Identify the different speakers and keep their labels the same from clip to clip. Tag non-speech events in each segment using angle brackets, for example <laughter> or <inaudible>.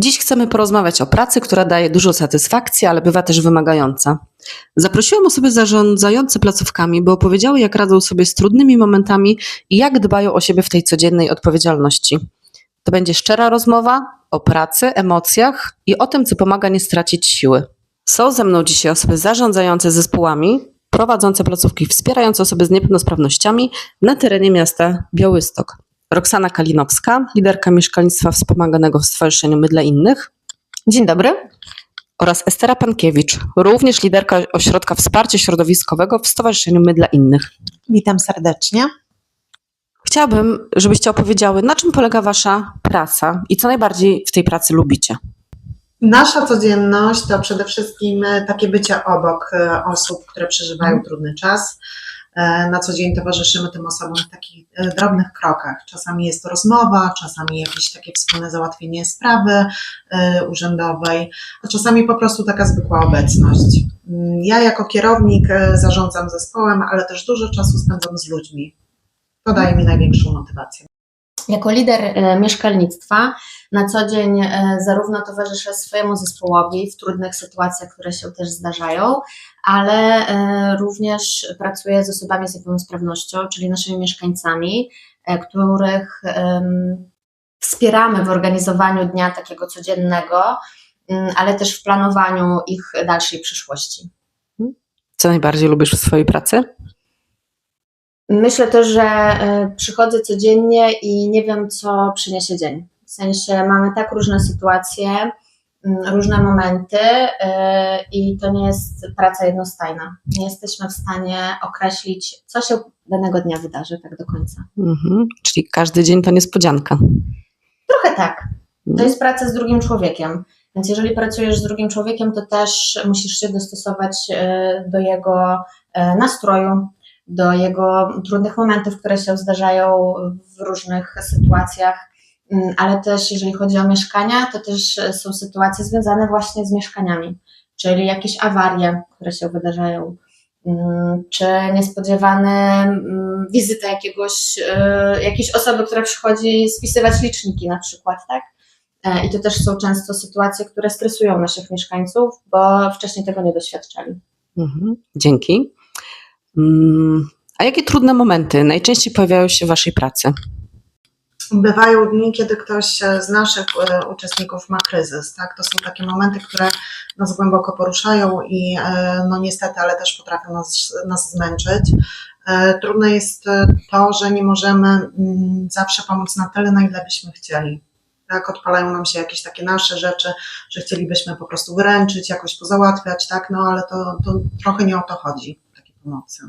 Speaker 1: Dziś chcemy porozmawiać o pracy, która daje dużo satysfakcji, ale bywa też wymagająca. Zaprosiłam osoby zarządzające placówkami, by opowiedziały, jak radzą sobie z trudnymi momentami i jak dbają o siebie w tej codziennej odpowiedzialności. To będzie szczera rozmowa o pracy, emocjach i o tym, co pomaga nie stracić siły. Są ze mną dzisiaj osoby zarządzające zespołami, prowadzące placówki, wspierające osoby z niepełnosprawnościami na terenie miasta Białystok. Roxana Kalinowska, liderka mieszkalnictwa wspomaganego w Stowarzyszeniu My dla Innych. Dzień dobry. Oraz Estera Pankiewicz, również liderka Ośrodka Wsparcia Środowiskowego w Stowarzyszeniu My dla Innych.
Speaker 2: Witam serdecznie.
Speaker 1: Chciałabym, żebyście opowiedziały, na czym polega Wasza praca i co najbardziej w tej pracy lubicie.
Speaker 2: Nasza codzienność to przede wszystkim takie bycie obok e, osób, które przeżywają trudny czas. E, Na co dzień towarzyszymy tym osobom w takich e, drobnych krokach. Czasami jest to rozmowa, czasami jakieś takie wspólne załatwienie sprawy e, urzędowej, a czasami po prostu taka zwykła obecność. Mm, Ja jako kierownik zarządzam zespołem, ale też dużo czasu spędzam z ludźmi. To daje mi największą motywację.
Speaker 3: Jako lider e, mieszkalnictwa na co dzień e, zarówno towarzyszę swojemu zespołowi w trudnych sytuacjach, które się też zdarzają, ale e, również pracuję z osobami z niepełnosprawnością, czyli naszymi mieszkańcami, których wspieramy w organizowaniu dnia takiego codziennego, mm, ale też w planowaniu ich dalszej przyszłości.
Speaker 1: Co najbardziej lubisz w swojej pracy?
Speaker 3: Myślę też, że e, przychodzę codziennie i nie wiem, co przyniesie dzień. W sensie mamy tak różne sytuacje, mm, różne momenty e, i to nie jest praca jednostajna. Nie jesteśmy w stanie określić, co się danego dnia wydarzy tak do końca.
Speaker 1: Mhm. Czyli każdy dzień to niespodzianka.
Speaker 3: Trochę tak. To jest praca z drugim człowiekiem. Więc jeżeli pracujesz z drugim człowiekiem, to też musisz się dostosować e, do jego nastroju, do jego trudnych momentów, które się zdarzają w różnych sytuacjach. Mm, Ale też jeżeli chodzi o mieszkania, to też są sytuacje związane właśnie z mieszkaniami, czyli jakieś awarie, które się wydarzają, mm, czy niespodziewane mm, wizyta jakiegoś, e, jakiejś osoby, która przychodzi spisywać liczniki na przykład, tak? E, I to też są często sytuacje, które stresują naszych mieszkańców, bo wcześniej tego nie doświadczali.
Speaker 1: Mhm. Dzięki. Mm, A jakie trudne momenty najczęściej pojawiają się w Waszej pracy?
Speaker 2: Bywają dni, kiedy ktoś z naszych e, uczestników ma kryzys. Tak? To są takie momenty, które nas głęboko poruszają i e, no niestety, ale też potrafią nas, nas zmęczyć. E, Trudne jest to, że nie możemy mm, zawsze pomóc na tyle, na ile byśmy chcieli. Tak, odpalają nam się jakieś takie nasze rzeczy, że chcielibyśmy po prostu wyręczyć, jakoś pozałatwiać, tak, no ale to, to trochę nie o to chodzi, pomocy.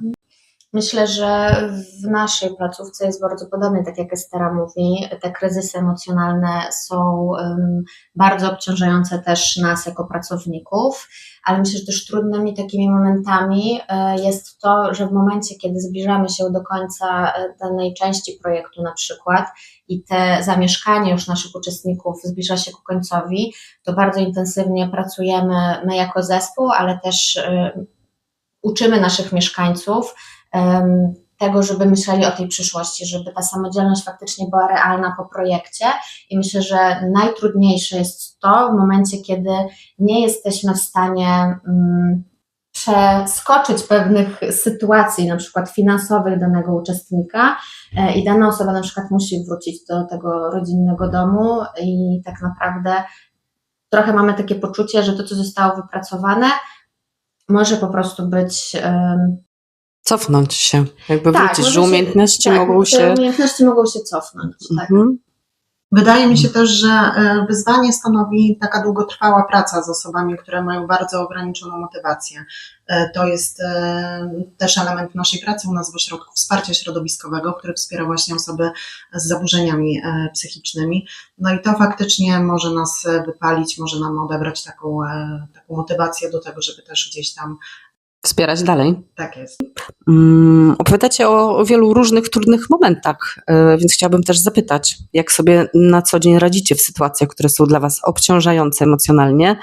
Speaker 3: Myślę, że w naszej placówce jest bardzo podobnie, tak jak Estera mówi. Te kryzysy emocjonalne są um, bardzo obciążające też nas jako pracowników, ale myślę, że też trudnymi takimi momentami e, jest to, że w momencie, kiedy zbliżamy się do końca e, danej części projektu na przykład i te zamieszkanie już naszych uczestników zbliża się ku końcowi, to bardzo intensywnie pracujemy my jako zespół, ale też e, uczymy naszych mieszkańców, tego, żeby myśleli o tej przyszłości, żeby ta samodzielność faktycznie była realna po projekcie. I myślę, że najtrudniejsze jest to w momencie, kiedy nie jesteśmy w stanie mm, przeskoczyć pewnych sytuacji, na przykład finansowych danego uczestnika e, i dana osoba na przykład musi wrócić do tego rodzinnego domu i tak naprawdę trochę mamy takie poczucie, że to, co zostało wypracowane, może po prostu być
Speaker 1: Cofnąć się, jakby
Speaker 3: tak,
Speaker 1: wrócić, że umiejętności
Speaker 3: tak,
Speaker 1: mogą
Speaker 3: te
Speaker 1: się.
Speaker 3: umiejętności mogą się cofnąć. Tak.
Speaker 2: Wydaje mi się też, że e, wyzwanie stanowi taka długotrwała praca z osobami, które mają bardzo ograniczoną motywację. E, To jest e, też element naszej pracy u nas w Ośrodku Wsparcia Środowiskowego, który wspiera właśnie osoby z zaburzeniami psychicznymi. No i to faktycznie może nas wypalić, może nam odebrać taką, taką motywację do tego, żeby też gdzieś tam
Speaker 1: Wspierać dalej.
Speaker 2: tak jest.
Speaker 1: Mm, Opowiadacie o, o wielu różnych trudnych momentach, e, więc chciałabym też zapytać, jak sobie na co dzień radzicie w sytuacjach, które są dla Was obciążające emocjonalnie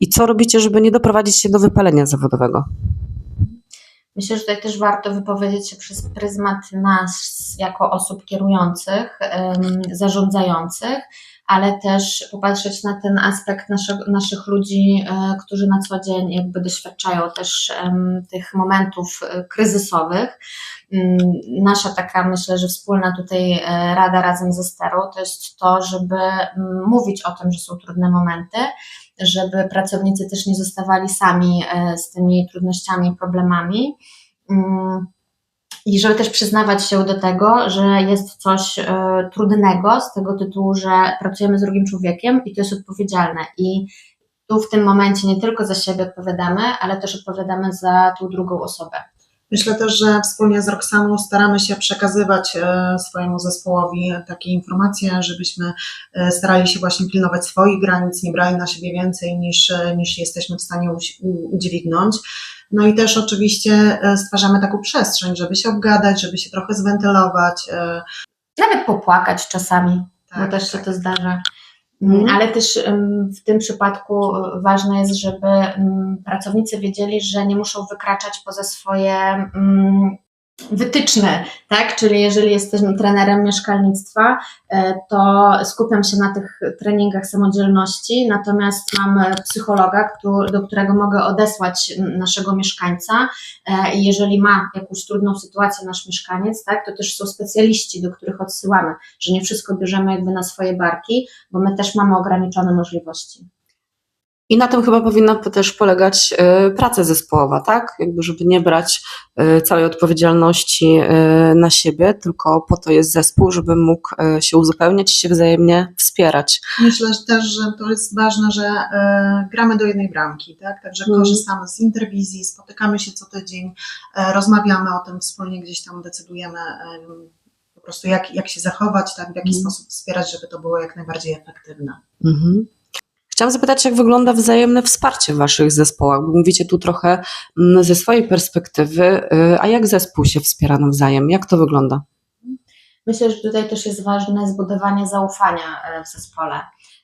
Speaker 1: i co robicie, żeby nie doprowadzić się do wypalenia zawodowego?
Speaker 3: Myślę, że tutaj też warto wypowiedzieć się przez pryzmat nas jako osób kierujących, zarządzających, ale też popatrzeć na ten aspekt naszego, naszych ludzi, e, którzy na co dzień jakby doświadczają też tych momentów e, kryzysowych. Mm, Nasza taka, myślę, że wspólna tutaj e, rada razem ze Sterą to jest to, żeby mm, mówić o tym, że są trudne momenty, żeby pracownicy też nie zostawali sami z tymi trudnościami i problemami. I żeby też przyznawać się do tego, że jest coś e, trudnego z tego tytułu, że pracujemy z drugim człowiekiem i to jest odpowiedzialne. I tu w tym momencie nie tylko za siebie odpowiadamy, ale też odpowiadamy za tą drugą osobę.
Speaker 2: Myślę też, że wspólnie z Roxaną staramy się przekazywać e, swojemu zespołowi takie informacje, żebyśmy e, starali się właśnie pilnować swoich granic, nie brali na siebie więcej niż, niż jesteśmy w stanie udźwignąć. No i też oczywiście e, stwarzamy taką przestrzeń, żeby się obgadać, żeby się trochę zwentylować.
Speaker 3: Nawet popłakać czasami.
Speaker 2: tak,
Speaker 3: bo też się
Speaker 2: tak.
Speaker 3: to zdarza.
Speaker 1: Mhm.
Speaker 3: Mm, Ale też w tym przypadku e, ważne jest, żeby mm, pracownicy wiedzieli, że nie muszą wykraczać poza swoje mm, wytyczne, tak? Czyli jeżeli jesteśmy trenerem mieszkalnictwa, e, to skupiam się na tych treningach samodzielności, natomiast mam psychologa, do którego mogę odesłać naszego mieszkańca e, i jeżeli ma jakąś trudną sytuację nasz mieszkaniec, tak, to też są specjaliści, do których odsyłamy, że nie wszystko bierzemy jakby na swoje barki, bo my też mamy ograniczone możliwości.
Speaker 1: I na tym chyba powinna po- też polegać e, praca zespołowa, tak? Jakby, żeby nie brać e, całej odpowiedzialności e, na siebie, tylko po to jest zespół, żeby mógł się uzupełniać i się wzajemnie wspierać.
Speaker 2: Myślę że też, że to jest ważne, że gramy do jednej bramki, tak? Także
Speaker 1: Mhm.
Speaker 2: korzystamy z interwizji, spotykamy się co tydzień, rozmawiamy o tym wspólnie, gdzieś tam decydujemy po prostu jak, jak się zachować, tak? w jaki
Speaker 1: Mhm.
Speaker 2: sposób wspierać, żeby to było jak najbardziej efektywne.
Speaker 1: Mhm. Chciałam zapytać, jak wygląda wzajemne wsparcie w Waszych zespołach? Mówicie tu trochę mm, ze swojej perspektywy, y, a jak zespół się wspiera nawzajem? Jak to wygląda?
Speaker 3: Myślę, że tutaj też jest ważne zbudowanie zaufania e, w zespole.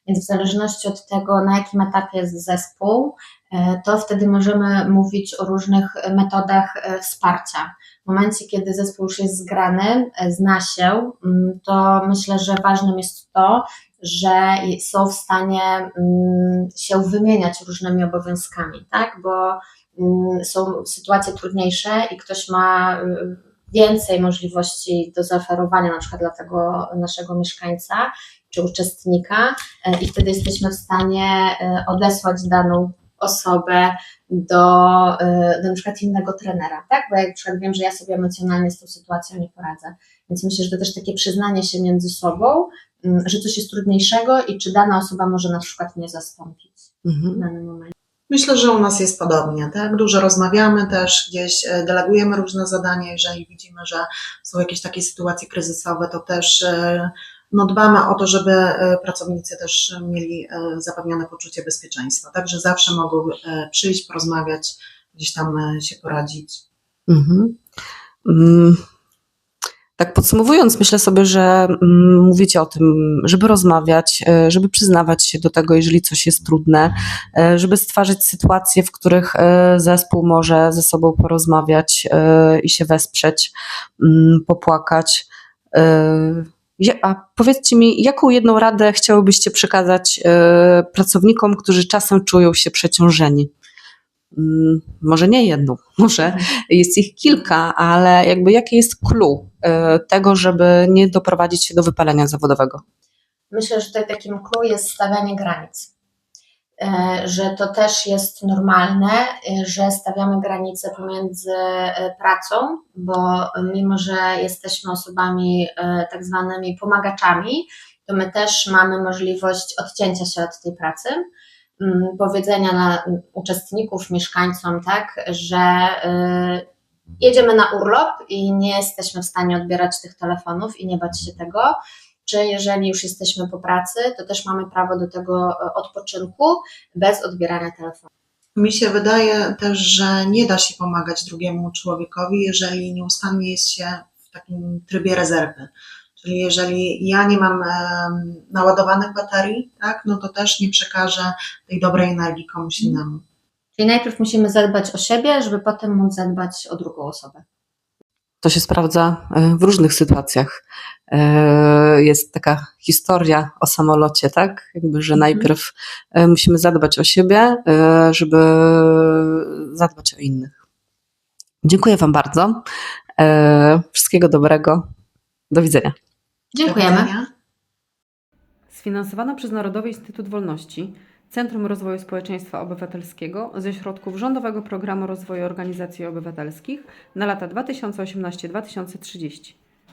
Speaker 3: Więc w zależności od tego, na jakim etapie jest zespół, e, to wtedy możemy mówić o różnych metodach e, wsparcia. W momencie, kiedy zespół już jest zgrany, zna się, mm, to myślę, że ważnym jest to, że są w stanie mm, się wymieniać różnymi obowiązkami, tak? Bo mm, są sytuacje trudniejsze i ktoś ma y, więcej możliwości do zaoferowania na przykład dla tego naszego mieszkańca czy uczestnika e, i wtedy jesteśmy w stanie e, odesłać daną osobę do, e, do na przykład innego trenera, tak? Bo jak na przykład wiem, że ja sobie emocjonalnie z tą sytuacją nie poradzę. Więc myślę, że to też takie przyznanie się między sobą, mm, że coś jest trudniejszego i czy dana osoba może na przykład mnie zastąpić w
Speaker 1: Mhm.
Speaker 3: danym momencie.
Speaker 2: Myślę, że u nas jest podobnie, tak? Dużo rozmawiamy też, gdzieś e, delegujemy różne zadania, jeżeli widzimy, że są jakieś takie sytuacje kryzysowe, to też e, no, dbamy o to, żeby e, pracownicy też mieli zapewnione poczucie bezpieczeństwa, także zawsze mogą przyjść, porozmawiać, gdzieś tam się poradzić.
Speaker 1: Mhm. Mm. Tak podsumowując, myślę sobie, że mm, mówicie o tym, żeby rozmawiać, e, żeby przyznawać się do tego, jeżeli coś jest trudne, e, żeby stwarzać sytuacje, w których e, zespół może ze sobą porozmawiać i się wesprzeć, mm, popłakać. A powiedzcie mi, jaką jedną radę chciałybyście przekazać pracownikom, którzy czasem czują się przeciążeni? Mm, Może nie jedną, <laughs> może jest ich kilka, ale jakby jakie jest clue e, tego, żeby nie doprowadzić się do wypalenia zawodowego?
Speaker 3: Myślę, że tutaj takim clue jest stawianie granic. E, Że to też jest normalne, e, że stawiamy granice pomiędzy pracą, bo mimo, że jesteśmy osobami tak zwanymi pomagaczami, to my też mamy możliwość odcięcia się od tej pracy, powiedzenia na uczestników, mieszkańcom, tak, że e, jedziemy na urlop i nie jesteśmy w stanie odbierać tych telefonów i nie bać się tego, czy jeżeli już jesteśmy po pracy, to też mamy prawo do tego e, odpoczynku bez odbierania telefonu.
Speaker 2: Mi się wydaje też, że nie da się pomagać drugiemu człowiekowi, jeżeli nieustannie jest się w takim trybie rezerwy. Czyli jeżeli ja nie mam naładowanych baterii, tak, no to też nie przekażę tej dobrej energii komuś innemu.
Speaker 3: Czyli najpierw musimy zadbać o siebie, żeby potem móc zadbać o drugą osobę.
Speaker 1: To się sprawdza e, w różnych sytuacjach. E, Jest taka historia o samolocie, tak? Jakby, że
Speaker 3: Mhm.
Speaker 1: najpierw e, musimy zadbać o siebie, żeby zadbać o innych. Dziękuję Wam bardzo. Wszystkiego dobrego. Do widzenia.
Speaker 3: Dziękujemy.
Speaker 1: Sfinansowana przez Narodowy Instytut Wolności, Centrum Rozwoju Społeczeństwa Obywatelskiego ze środków Rządowego Programu Rozwoju Organizacji Obywatelskich na lata 2018-2030.